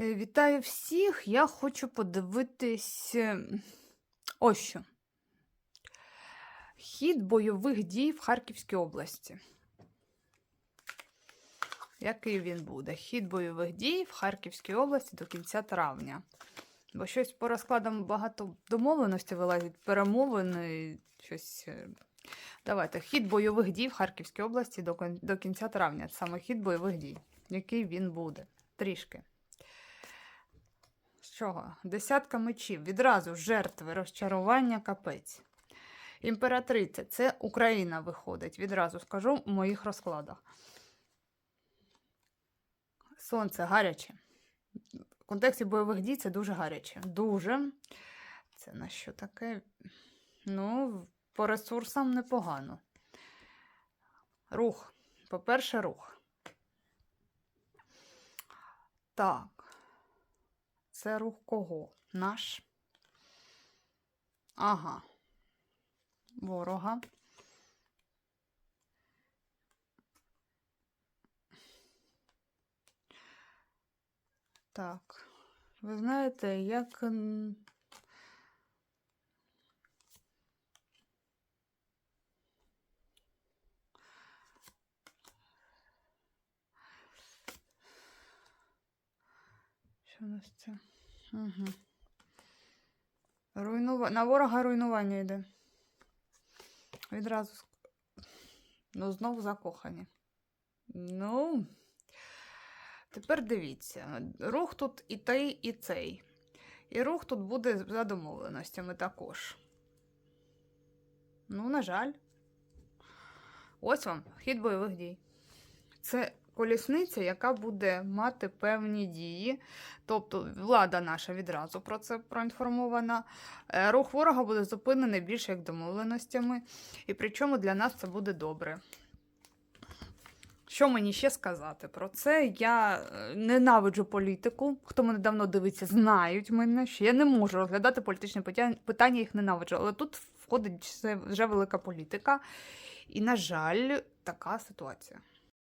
Е, Вітаю всіх! Я хочу подивитись е, ось що. Хід бойових дій в Харківській області. Який він буде? Хід бойових дій в Харківській області до кінця травня. Бо щось по розкладам багато домовленостей вилазять, перемовини, щось. е. Давайте. Хід бойових дій в Харківській області до кінця травня. Саме хід бойових дій. Який він буде? Трішки. Чого? Десятка мечів. Відразу жертви, розчарування, капець. Імператриця це Україна виходить. Відразу скажу в моїх розкладах. Сонце гаряче. В контексті бойових дій це дуже гаряче. Дуже. Це на що таке? Ну, по ресурсам непогано. Рух. По-перше, рух. Так. Це рух кого? Наш. Ага. Ворога. Так. Ви знаєте, як. Що у нас це? Угу. Руйнува... На ворога руйнування йде. Відразу. Ну, знову закохані. Ну. Тепер дивіться. Рух тут і той, і цей. І рух тут буде за домовленостями також. Ну, на жаль. Ось вам хід бойових дій. Це колісниця, яка буде мати певні дії. Тобто влада наша відразу про це проінформована. Е, Рух ворога буде зупинений більше як домовленостями. І причому для нас це буде добре. Що мені ще сказати про це? Я е, ненавиджу політику. Хто мене давно дивиться, знають мене, що я не можу розглядати політичні питання, їх ненавиджу. Але тут входить вже велика політика. І, на жаль, така ситуація.